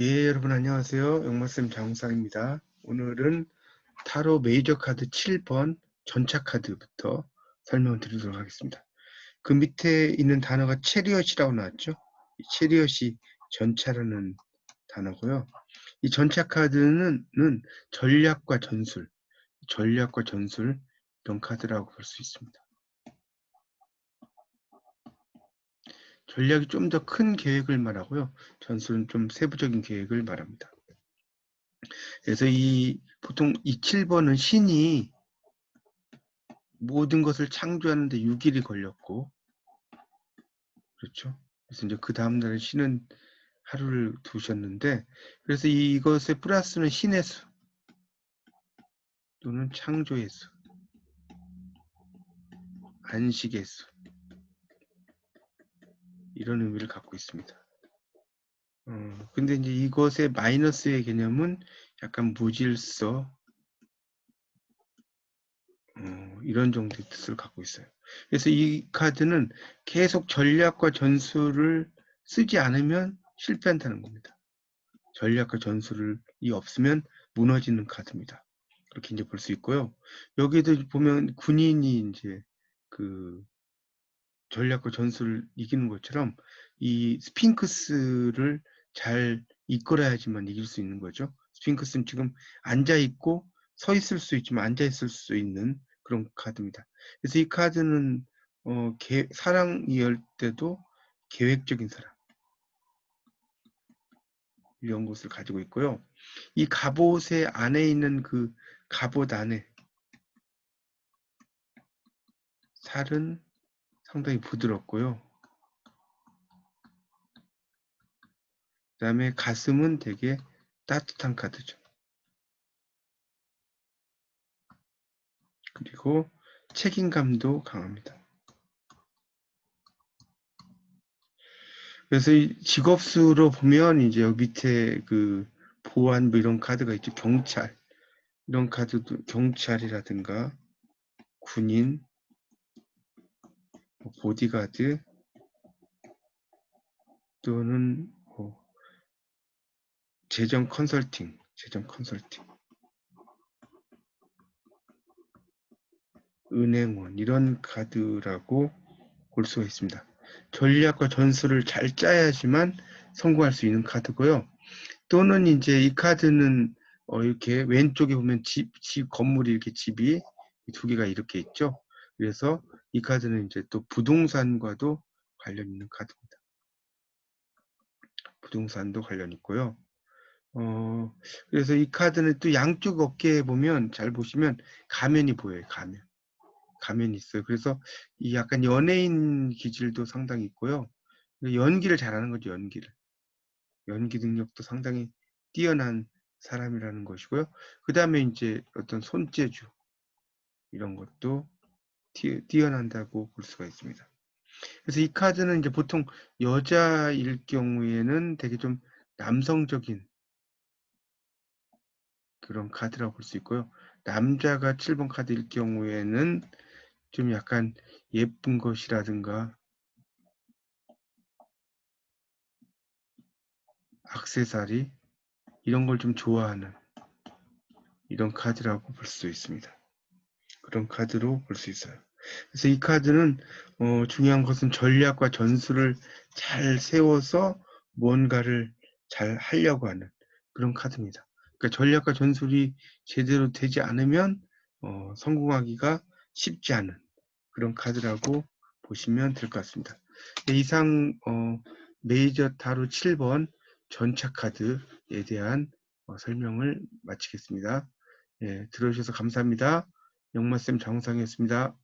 예, 여러분 안녕하세요. 영마쌤 장우상입니다. 오늘은 타로 메이저 카드 7번 전차 카드부터 설명을 드리도록 하겠습니다. 그 밑에 있는 단어가 체리엇이라고 나왔죠. 이 체리엇이 전차라는 단어고요. 이 전차 카드는 전략과 전술, 전략과 전술 이런 카드라고 볼 수 있습니다. 전략이 좀 더 큰 계획을 말하고요. 전술은 좀 세부적인 계획을 말합니다. 그래서 이 보통 이 7번은 신이 모든 것을 창조하는데 6일이 걸렸고 그렇죠. 그래서 이제 그 다음 날에 신은 하루를 두셨는데 그래서 이것의 플러스는 신의 수 또는 창조의 수 안식의 수 이런 의미를 갖고 있습니다. 어, 근데 이제 이것의 마이너스의 개념은 약간 무질서 어, 이런 정도의 뜻을 갖고 있어요. 그래서 이 카드는 계속 전략과 전술을 쓰지 않으면 실패한다는 겁니다. 전략과 전술이 없으면 무너지는 카드입니다. 그렇게 이제 볼 수 있고요. 여기도 보면 군인이 이제 그 전략과 전술을 이기는 것처럼 이 스핑크스를 잘 이끌어야지만 이길 수 있는 거죠. 스핑크스는 지금 앉아 있고 서 있을 수 있지만 앉아 있을 수 있는 그런 카드입니다. 그래서 이 카드는 어, 개, 사랑 이열 때도 계획적인 사랑 이런 것을 가지고 있고요. 이 갑옷의 안에 있는 그 갑옷 안에 살은 상당히 부드럽고요. 그 다음에 가슴은 되게 따뜻한 카드죠. 그리고 책임감도 강합니다. 그래서 직업수로 보면 이제 여기 밑에 그 보안 뭐 이런 카드가 있죠. 경찰 이런 카드도 경찰이라든가 군인 뭐 보디가드 또는 뭐 재정 컨설팅, 재정 컨설팅, 은행원 이런 카드라고 볼 수가 있습니다. 전략과 전술을 잘 짜야지만 성공할 수 있는 카드고요. 또는 이제 이 카드는 어 이렇게 왼쪽에 보면 집, 집 건물이 이렇게 집이 두 개가 이렇게 있죠. 그래서 이 카드는 이제 또 부동산과도 관련 있는 카드입니다. 부동산도 관련 있고요. 어, 그래서 이 카드는 또 양쪽 어깨에 보면 잘 보시면 가면이 보여요. 가면. 가면이 있어요. 그래서 이 약간 연예인 기질도 상당히 있고요. 연기를 잘하는 거죠. 연기를. 연기 능력도 상당히 뛰어난 사람이라는 것이고요. 그 다음에 이제 어떤 손재주 이런 것도 뛰어난다고 볼 수가 있습니다. 그래서 이 카드는 이제 보통 여자일 경우에는 되게 좀 남성적인 그런 카드라고 볼 수 있고요. 남자가 7번 카드일 경우에는 좀 약간 예쁜 것이라든가 악세사리 이런 걸 좀 좋아하는 이런 카드라고 볼 수 있습니다. 그런 카드로 볼 수 있어요. 그래서 이 카드는 어, 중요한 것은 전략과 전술을 잘 세워서 뭔가를 잘 하려고 하는 그런 카드입니다. 그러니까 전략과 전술이 제대로 되지 않으면 어, 성공하기가 쉽지 않은 그런 카드라고 보시면 될 것 같습니다. 네, 이상 어, 메이저 타로 7번 전차 카드에 대한 어, 설명을 마치겠습니다. 예, 들어주셔서 감사합니다. 영마쌤 장상이었습니다.